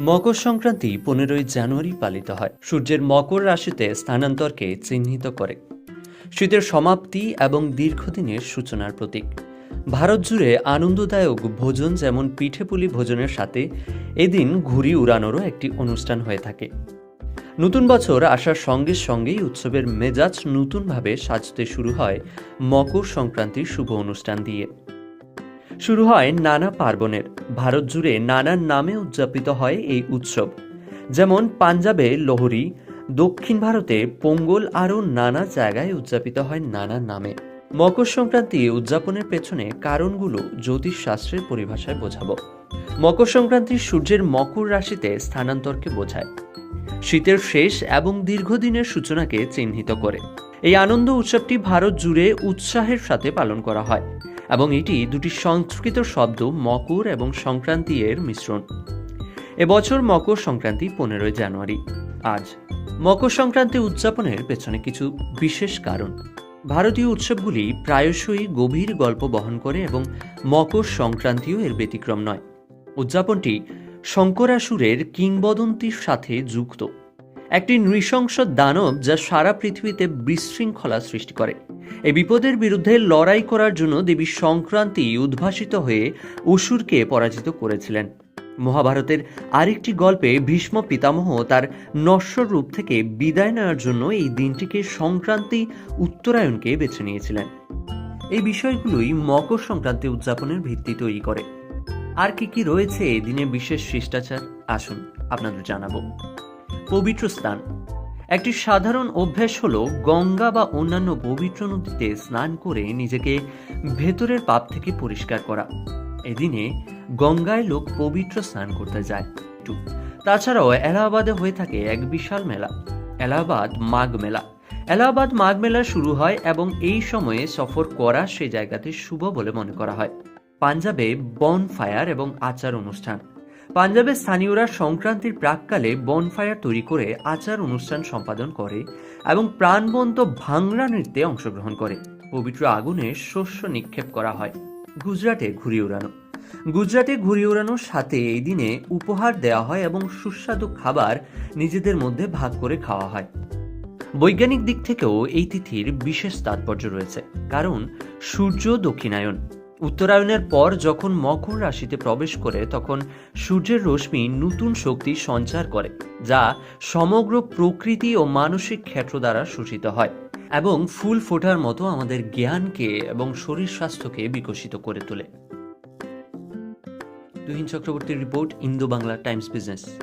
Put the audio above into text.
মকর সংক্রান্তি পনেরোই জানুয়ারি পালিত হয়। সূর্যের মকর রাশিতে স্থানান্তরকে চিহ্নিত করে। শীতের সমাপ্তি এবং দীর্ঘদিনের সূচনার প্রতীক। ভারত জুড়ে আনন্দদায়ক ভোজন যেমন পিঠেপুলি ভোজনের সাথে, এদিন ঘুড়ি উড়ানোরও একটি অনুষ্ঠান হয়ে থাকে। নতুন বছর আসার সঙ্গে সঙ্গেই উৎসবের মেজাজ নতুনভাবে সাজতে শুরু হয় মকর সংক্রান্তির শুভ অনুষ্ঠান দিয়ে। শুরু হয় নানা পার্বণের। ভারত জুড়ে নানান নামে উদযাপিত হয় এই উৎসব। যেমন পাঞ্জাবে লোহরি, দক্ষিণ ভারতে পোঙ্গল আরও নানা জায়গায় উদযাপিত হয় নানা নামে। মকর সংক্রান্তি উদযাপনের পেছনে কারণগুলো জ্যোতিষশাস্ত্রের পরিভাষায় বোঝাবো। মকর সংক্রান্তি সূর্যের মকর রাশিতে স্থানান্তরকে বোঝায়। শীতের শেষ এবং দীর্ঘদিনের সূচনাকে চিহ্নিত করে। এই আনন্দ উৎসবটি ভারত জুড়ে উৎসাহের সাথে পালন করা হয়। এবং এটি দুটি সংস্কৃত শব্দ মকর এবং সংক্রান্তি এর মিশ্রণ। এবছর মকর সংক্রান্তি পনেরোই জানুয়ারি। আজ মকর সংক্রান্তি উদযাপনের পেছনে কিছু বিশেষ কারণ। ভারতীয় উৎসবগুলি প্রায়শই গভীর গল্প বহন করে এবং মকর সংক্রান্তিও এর ব্যতিক্রম নয়। উদযাপনটি শঙ্করাসুরের কিংবদন্তির সাথে যুক্ত। একটি নৃশংস দানব যা সারা পৃথিবীতে বিশৃঙ্খলা সৃষ্টি করে। এই বিপদের বিরুদ্ধে লড়াই করার জন্য দেবী সংক্রান্তি উদ্ভাসিত হয়ে অসুরকে পরাজিত করেছিলেন। মহাভারতের আরেকটি গল্পে ভীষ্ম পিতামহ তার নশ্বর রূপ থেকে বিদায় নেওয়ার জন্য এই দিনটিকে সংক্রান্তি উত্তরায়ণকে বেছে নিয়েছিলেন। এই বিষয়গুলোই মকর সংক্রান্তি উদযাপনের ভিত্তি তৈরি করে। আর কি কি রয়েছে এই দিনে বিশেষ শিষ্টাচার? আসুন আপনাদের জানাব। পবিত্র স্নান। একটি সাধারণ অভ্যাস হলো গঙ্গা বা অন্যান্য পবিত্র নদীতে স্নান করে নিজেকে ভেতরের পাপ থেকে পরিষ্কার করা। এদিনে গঙ্গায় লোক পবিত্র স্নান করতে যায় তাছাড়াও এলাহাবাদে হয়ে থাকে এক বিশাল মেলা, এলাহাবাদ মাঘ মেলা। এলাহাবাদ মাঘ মেলা শুরু হয় এবং এই সময়ে সফর করা সে জায়গাতে শুভ বলে মনে করা হয়। পাঞ্জাবে বন ফায়ার এবং আচার অনুষ্ঠান। পাঞ্জাবের স্থানীয়রা সংক্রান্তির প্রাককালে বনফায়ার তৈরি করে আচার অনুষ্ঠান সম্পাদন করে এবং প্রাণবন্ত ভাংরা নৃত্যে অংশগ্রহণ করে। পবিত্র আগুনে শস্য নিক্ষেপ করা হয়। গুজরাটে ঘুড়ি উড়ানো গুজরাটে ঘুড়ি উড়ানোর সাথে এই দিনে উপহার দেওয়া হয় এবং সুস্বাদু খাবার নিজেদের মধ্যে ভাগ করে খাওয়া হয়। বৈজ্ঞানিক দিক থেকেও এই তিথির বিশেষ তাৎপর্য রয়েছে। কারণ সূর্য দক্ষিণায়ন। উত্তরায়ণের পর যখন মকর রাশিতে প্রবেশ করে, তখন সূর্যের রশ্মি নতুন শক্তি সঞ্চার করে, যা সমগ্র প্রকৃতি ও মানসিক ক্ষেত্র দ্বারা শোষিত হয় এবং ফুল ফোটার মতো আমাদের জ্ঞানকে এবং শরীর স্বাস্থ্যকে বিকশিত করে তোলে। তুহিন চক্রবর্তীর report Indo Bangla Times business.